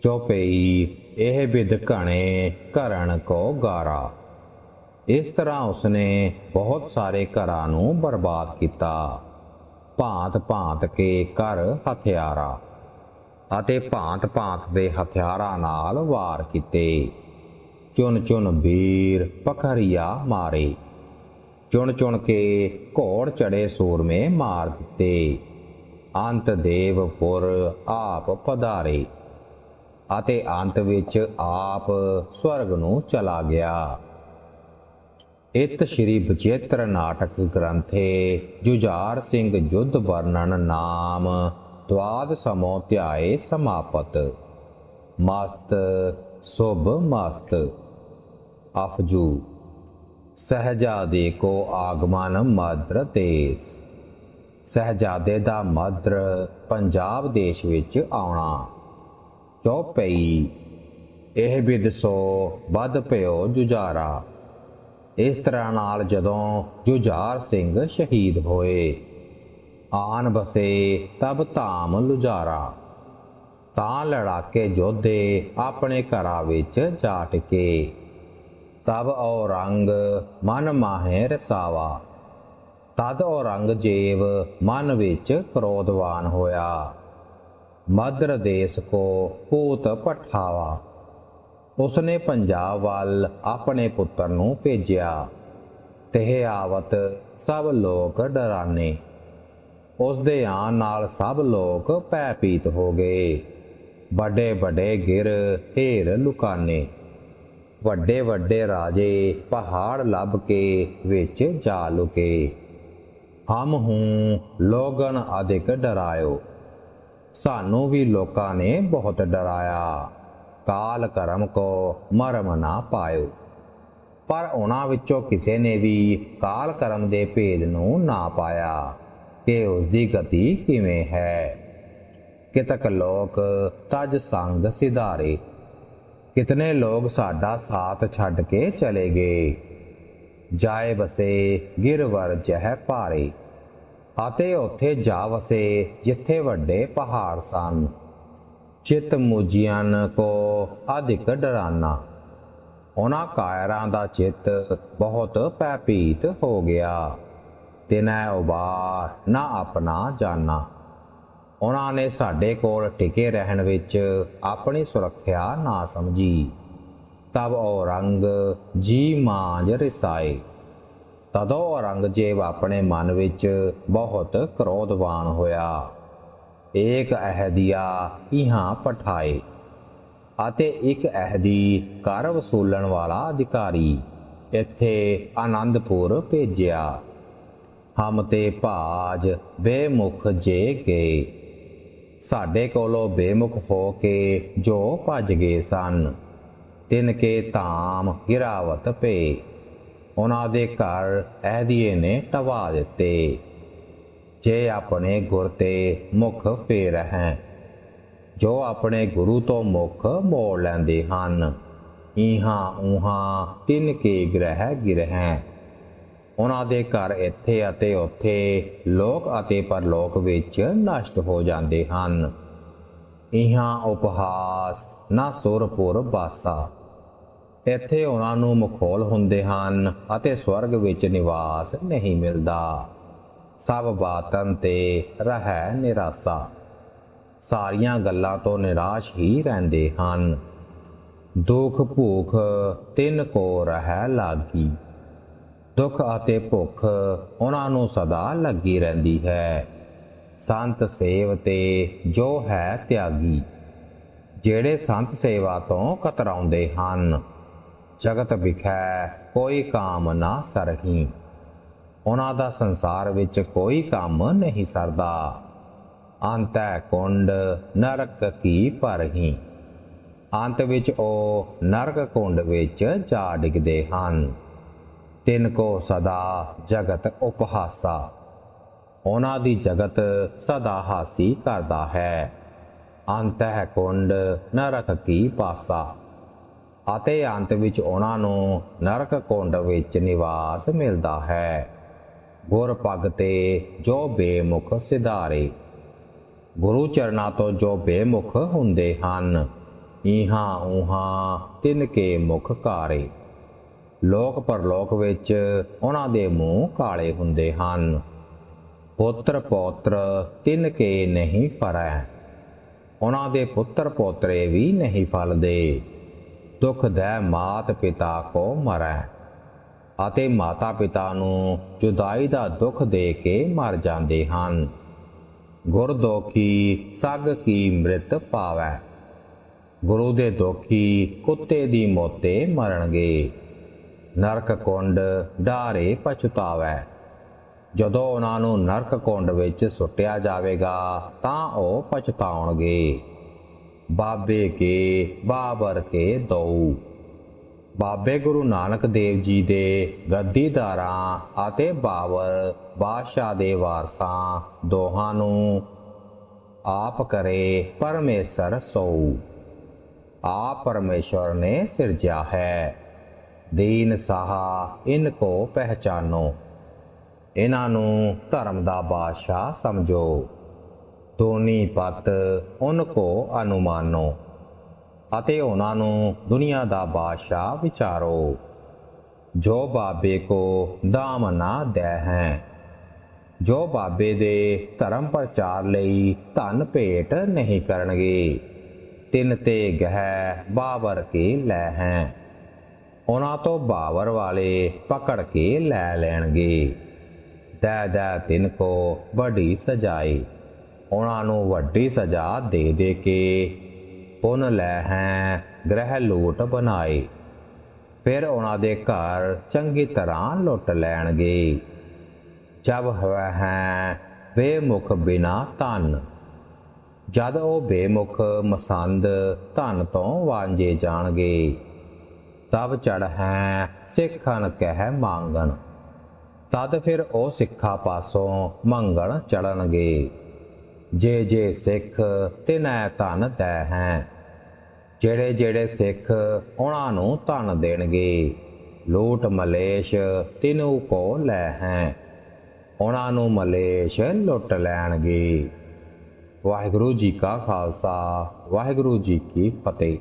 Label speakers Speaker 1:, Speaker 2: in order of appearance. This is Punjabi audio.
Speaker 1: ਚੋਪਈ ਇਹ ਬਿਦ ਘਣੇ ਘਰਣ ਕੋ ਗਾਰਾ। ਇਸ ਤਰ੍ਹਾਂ ਉਸਨੇ ਬਹੁਤ ਸਾਰੇ ਘਰਾਂ ਨੂੰ ਬਰਬਾਦ ਕੀਤਾ। ਭਾਂਤ ਭਾਂਤ ਕੇ ਕਰ ਹਥਿਆਰਾ ਅਤੇ ਭਾਂਤ ਭਾਂਤ ਦੇ ਹਥਿਆਰਾਂ ਨਾਲ ਵਾਰ ਕੀਤੇ। ਚੁਣ ਚੁਣ ਵੀਰ ਪਖਰੀਆ ਮਾਰੇ। ਚੁਣ ਚੁਣ ਕੇ ਘੋੜ ਚੜੇ ਸੂਰਮੇ ਮਾਰ ਦਿੱਤੇ। ਅੰਤ ਦੇਵਪੁਰ ਆਪ ਪਧਾਰੇ। ਅਤੇ ਅੰਤ ਵਿੱਚ ਆਪ ਸਵਰਗ ਨੂੰ ਚਲਾ ਗਿਆ। ਇਤ ਸ਼੍ਰੀ ਬਚੇਤਰ ਨਾਟਕ ਗ੍ਰੰਥੇ ਜੁਝਾਰ ਸਿੰਘ ਜੁਧ ਵਰਣਨ ਨਾਮ ਤਵਾਦ ਸਮੋ ਧਿਆਏ ਸਮਾਪਤ। ਮਸਤ, ਸੁਭ ਮਸਤ। ਅਫਜੂ, ਸਹਜਾਦੇ ਕੋ ਆਗਮਨ ਮਦਰ ਦੇਸ। ਸਹਜਾਦੇ ਦਾ ਮਦਰ ਪੰਜਾਬ ਦੇਸ਼ ਵਿੱਚ ਆਉਣਾ। ਚੌਪਈ ਇਹ ਵੀ ਸੋ ਵੱਧ ਪਿਓ ਜੁਝਾਰਾ। ਇਸ ਤਰ੍ਹਾਂ ਨਾਲ ਜਦੋਂ ਜੁਝਾਰ ਸਿੰਘ ਸ਼ਹੀਦ ਹੋਏ, ਆਨ ਬਸੇ ਤਬ ਧਾਮ ਲੁਝਾਰਾ। ਤਾਂ ਲੜਾਕੇ ਜੋਧੇ ਆਪਣੇ ਘਰਾਂ ਵਿੱਚ ਜਾਟ ਕੇ। ਤਬ ਔਰੰਗ ਮਨ ਮਾਹੇ ਰਸਾਵਾ। ਤਦ ਔਰੰਗਜ਼ੇਬ ਮਨ ਵਿੱਚ ਕ੍ਰੋਧਵਾਨ ਹੋਇਆ। ਮਦਰ ਦੇਸ ਕੋ ਪੂਤ ਪਠਾਵਾ। ਉਸਨੇ ਪੰਜਾਬ ਵੱਲ ਆਪਣੇ ਪੁੱਤਰ ਨੂੰ ਭੇਜਿਆ। ਤਹਿ ਆਵਤ ਸਭ ਲੋਕ ਡਰਾਨੇ। ਉਸ ਦੇ ਆਉਣ ਨਾਲ ਸਭ ਲੋਕ ਭੈਭੀਤ ਹੋ ਗਏ। ਵੱਡੇ ਵੱਡੇ ਗਿਰ ਢੇਰ ਲੁਕਾਨੇ। ਵੱਡੇ ਵੱਡੇ ਰਾਜੇ ਪਹਾੜ ਲੱਭ ਕੇ ਵਿੱਚ ਜਾ ਲੁਕੇ। ਹਮ ਹੂੰ ਲੋਗਨ ਅਧਿਕ ਡਰਾਇਓ। ਸਾਨੂੰ ਵੀ ਲੋਕਾਂ ਨੇ ਬਹੁਤ ਡਰਾਇਆ। ਕਾਲ ਕਰਮ ਕੋ ਮਰਮ ਨਾ ਪਾਇਓ। ਪਰ ਉਹਨਾਂ ਵਿੱਚੋਂ ਕਿਸੇ ਨੇ ਵੀ ਕਾਲ ਕਰਮ ਦੇ ਭੇਦ ਨੂੰ ਨਾ ਪਾਇਆ। ਕਿ ਉਸ ਦੀ ਗਤੀ ਕਿਵੇਂ ਹੈ? ਕਿਤਕ ਲੋਕ ਤਜ ਸੰਗ ਸਿਧਾਰੇ। ਕਿਤਨੇ ਲੋਕ ਸਾਡਾ ਸਾਥ ਛੱਡ ਕੇ ਚਲੇ ਗਏ। ਜਾਏ ਬਸੇ ਗਿਰਵਰ ਜਹ ਭਾਰੇ। ਅਤੇ ਉੱਥੇ ਜਾ ਵਸੇ, ਜਿੱਥੇ ਵੱਡੇ ਪਹਾੜ ਸਨ। ਚਿਤ ਮੁਜੀਆਂ ਕੋ ਅਧਿਕ ਡਰਾਨਾ ਉਹਨਾਂ ਕਾਇਰਾਂ ਦਾ ਚਿੱਤ ਬਹੁਤ ਪੈਪੀਤ ਹੋ ਗਿਆ। ਤਿਨੈ ਉਬਾਰ ਨਾ ਆਪਣਾ ਜਾਨਾ। ਉਹਨਾਂ ਨੇ ਸਾਡੇ ਕੋਲ ਟਿਕੇ ਰਹਿਣ ਵਿੱਚ ਆਪਣੀ ਸੁਰੱਖਿਆ ਨਾ ਸਮਝੀ। ਤਬ ਔਰੰਗ ਜੀ ਮਾਂਜ ਰਿਸਾਏ। ਤਦੋਂ ਔਰੰਗਜ਼ੇਬ ਆਪਣੇ ਮਨ ਵਿੱਚ ਬਹੁਤ ਕ੍ਰੋਧਵਾਨ ਹੋਇਆ। ਏਕ ਅਹਦੀਆ ਇਹਾਂ ਪਠਾਏ ਅਤੇ ਇੱਕ ਅਹਦੀ ਕਰ ਵਸੂਲਣ ਵਾਲਾ ਅਧਿਕਾਰੀ ਇੱਥੇ ਆਨੰਦਪੁਰ ਭੇਜਿਆ। ਹਮ ਤੇ ਭਾਜ ਬੇਮੁਖ ਜੇ ਗਏ। ਸਾਡੇ ਕੋਲੋਂ ਬੇਮੁਖ ਹੋ ਕੇ ਜੋ ਭੱਜ ਗਏ ਸਨ, ਤਿਨ ਕੇ ਧਾਮ ਗਿਰਾਵਤ ਪਏ ਉਹਨਾਂ ਦੇ ਘਰ ਅਹਦੀਏ ਨੇ ਟਵਾ ਦਿੱਤੇ। ਜੇ ਆਪਣੇ ਗੁਰ ਤੇ ਮੁਖ ਫੇਰ ਹੈ, ਜੋ ਆਪਣੇ ਗੁਰੂ ਤੋਂ ਮੁਖ ਮੋੜ ਲੈਂਦੇ ਹਨ, ਇਹਾਂ ਉਹਾਂ ਤਿੰਨ ਕੇ ਗ੍ਰਹਿ ਗਿਰਹਿ ਉਹਨਾਂ ਦੇ ਘਰ ਇੱਥੇ ਅਤੇ ਉੱਥੇ ਲੋਕ ਅਤੇ ਪਰਲੋਕ ਵਿੱਚ ਨਸ਼ਟ ਹੋ ਜਾਂਦੇ ਹਨ। ਇਹਾਂ ਉਪਹਾਸ ਨਾ ਸੁਰਪੁਰ ਬਾਸਾ। ਇੱਥੇ ਉਹਨਾਂ ਨੂੰ ਮਖੌਲ ਹੁੰਦੇ ਹਨ ਅਤੇ ਸਵਰਗ ਵਿੱਚ ਨਿਵਾਸ ਨਹੀਂ ਮਿਲਦਾ। ਸਭ ਬਾਤਨ ਤੇ ਰਹਿ ਨਿਰਾਸਾ। ਸਾਰੀਆਂ ਗੱਲਾਂ ਤੋਂ ਨਿਰਾਸ਼ ਹੀ ਰਹਿੰਦੇ ਹਨ। ਦੁੱਖ ਭੁੱਖ ਤਿੰਨ ਕੋ ਰਹਿ ਲਾਗੀ। ਦੁੱਖ ਅਤੇ ਭੁੱਖ ਉਹਨਾਂ ਨੂੰ ਸਦਾ ਲੱਗੀ ਰਹਿੰਦੀ ਹੈ। ਸੰਤ ਸੇਵ ਤੇ ਜੋ ਹੈ ਤਿਆਗੀ। ਜਿਹੜੇ ਸੰਤ ਸੇਵਾ ਤੋਂ ਕਤਰਾਉਂਦੇ ਹਨ ਜਗਤ ਵਿਖੈ ਕੋਈ ਕਾਮ ਨਾ ਸਰਹੀ। ਉਹਨਾਂ ਦਾ ਸੰਸਾਰ ਵਿੱਚ ਕੋਈ ਕੰਮ ਨਹੀਂ ਸਰਦਾ। ਅੰਤੈ ਕੁੰਡ, ਨਰਕ ਕੀ ਭਰਹੀ। ਅੰਤ ਵਿੱਚ ਉਹ ਨਰਕ ਕੁੰਡ ਵਿੱਚ ਜਾ ਡਿੱਗਦੇ ਹਨ। ਤਿੰਨ ਕੋ ਸਦਾ ਜਗਤ ਉਪਹਾਸਾ। ਉਹਨਾਂ ਦੀ ਜਗਤ ਸਦਾ ਹਾਸੀ ਕਰਦਾ ਹੈ। ਅੰਤਹਿ ਕੁੰਡ, ਨਰਕ ਕੀ ਪਾਸਾ। ਅਤੇ ਅੰਤ ਵਿੱਚ ਉਹਨਾਂ ਨੂੰ ਨਰਕ ਕੁੰਡ ਵਿੱਚ ਨਿਵਾਸ ਮਿਲਦਾ ਹੈ। ਗੁਰ ਪਗ ਤੇ ਜੋ ਬੇਮੁਖ ਸਿਧਾਰੇ। ਗੁਰੂ ਚਰਨਾਂ ਤੋਂ ਜੋ ਬੇਮੁਖ ਹੁੰਦੇ ਹਨ ਈਹਾਂ ਊਹਾਂ ਤਿੰਨ ਕੇ ਮੁਖ ਕਾਰੇ। ਲੋਕ ਪਰਲੋਕ ਵਿੱਚ ਉਹਨਾਂ ਦੇ ਮੂੰਹ ਕਾਲੇ ਹੁੰਦੇ ਹਨ। ਪੁੱਤਰ ਪੌਤਰ ਤਿੰਨ ਕੇ ਨਹੀਂ ਫਰੈ। ਉਹਨਾਂ ਦੇ ਪੁੱਤਰ ਪੋਤਰੇ ਵੀ ਨਹੀਂ ਫਲਦੇ। ਦੁੱਖ ਦੇ ਮਾਤ ਪਿਤਾ ਕੋ ਮਰੈ, ਅਤੇ ਮਾਤਾ ਪਿਤਾ ਨੂੰ ਜੁਦਾਈ ਦਾ ਦੁੱਖ ਦੇ ਕੇ ਮਰ ਜਾਂਦੇ ਹਨ। ਗੁਰ ਦੋਖੀ ਸੱਗ ਕੀ ਮ੍ਰਿਤ ਪਾਵੈ, ਗੁਰੂ ਦੇ ਦੋਖੀ ਕੁੱਤੇ ਦੀ ਮੋਤੇ ਮਰਨਗੇ। ਨਰਕ ਕੁੰਡ ਡਾਰੇ ਪਛਤਾਵੈ, ਜਦੋਂ ਉਹਨਾਂ ਨੂੰ ਨਰਕ ਕੁੰਡ ਵਿੱਚ ਸੁੱਟਿਆ ਜਾਵੇਗਾ ਤਾਂ ਉਹ ਪਛਤਾਉਣਗੇ। ਬਾਬੇ ਕੇ ਬਾਬਰ ਕੇ ਦਉ ਬਾਬੇ ਗੁਰੂ ਨਾਨਕ ਦੇਵ ਜੀ ਦੇ ਗੱਦੀਦਾਰਾਂ ਅਤੇ ਬਾਬਰ ਬਾਦਸ਼ਾਹ ਦੇ ਵਾਰਸਾਂ ਦੋਹਾਂ ਨੂੰ ਆਪ ਕਰੇ ਪਰਮੇਸ਼ਰ ਸੋਊ ਆਪ ਪਰਮੇਸ਼ਰ ਨੇ ਸਿਰਜਿਆ ਹੈ। ਦੀਨ ਸਾਹਾ ਇਨ ਕੋ ਪਹਿਚਾਨੋ। ਇਹਨਾਂ ਨੂੰ ਧਰਮ ਦਾ ਬਾਦਸ਼ਾਹ ਸਮਝੋ। ਦੋਨੀ ਪਤ ਉਨ ਕੋ ਅਨੁਮਾਨੋ ਅਤੇ ਉਹਨਾਂ ਨੂੰ ਦੁਨੀਆ ਦਾ ਬਾਦਸ਼ਾਹ ਵਿਚਾਰੋ। ਜੋ ਬਾਬੇ ਕੋ ਦਾਮ ਨਾ ਦੇ ਹੈ, ਜੋ ਬਾਬੇ ਦੇ ਧਰਮ ਪ੍ਰਚਾਰ ਲਈ ਧਨ ਭੇਟ ਨਹੀਂ ਕਰਨਗੇ, ਤਿੰਨ ਤੇ ਗਹਿ ਬਾਬਰ ਕੇ ਲੈ ਹੈ, ਉਹਨਾਂ ਤੋਂ ਬਾਵਰ ਵਾਲੇ ਪਕੜ ਕੇ ਲੈ ਲੈਣਗੇ। ਦੈ ਦੈ ਤਿੰਨ ਕੋ ਬੜੀ ਸਜਾਈ ਉਹਨਾਂ ਨੂੰ ਵੱਡੀ ਸਜ਼ਾ ਦੇ ਦੇ ਕੇ ਪੁੰਨ ਲੈ ਹੈ, ਗ੍ਰਹਿ ਲੂਟ ਬਣਾਏ। ਫਿਰ ਉਹਨਾਂ ਦੇ ਘਰ ਚੰਗੀ ਤਰ੍ਹਾਂ ਲੁੱਟ ਲੈਣਗੇ। ਜਬ ਹਵੈ ਹੈ, ਬੇਮੁਖ ਬਿਨਾ ਧਨ। ਜਦ ਉਹ ਬੇਮੁਖ, ਮਸੰਦ ਧਨ ਤੋਂ ਵਾਂਝੇ ਜਾਣਗੇ, ਤਬ ਚੜ ਹੈ ਸਿੱਖਣ ਕਹਿ ਮੰਗਣ। ਤਦ ਫਿਰ ਉਹ ਸਿੱਖਾ ਪਾਸੋਂ ਮੰਗਣ ਚੜਨਗੇ ਜੇ ਜੇ ਸਿੱਖ, ਤਿਨੈ ਧਨ ਦੈ ਹੈ। ਜਿਹੜੇ ਜਿਹੜੇ ਸਿੱਖ, ਉਹਨਾਂ ਨੂੰ ਧਨ ਦੇਣਗੇ। ਲੂਟ ਮਲੇਸ਼, ਤਿਨੂ ਕੋ ਲੈ ਹੈ। ਉਹਨਾਂ ਨੂੰ ਮਲੇਸ਼ ਲੁੱਟ ਲੈਣਗੇ। ਵਾਹਿਗੁਰੂ ਜੀ ਕਾ ਖਾਲਸਾ, ਵਾਹਿਗੁਰੂ ਜੀ ਕੀ ਫਤਿਹ।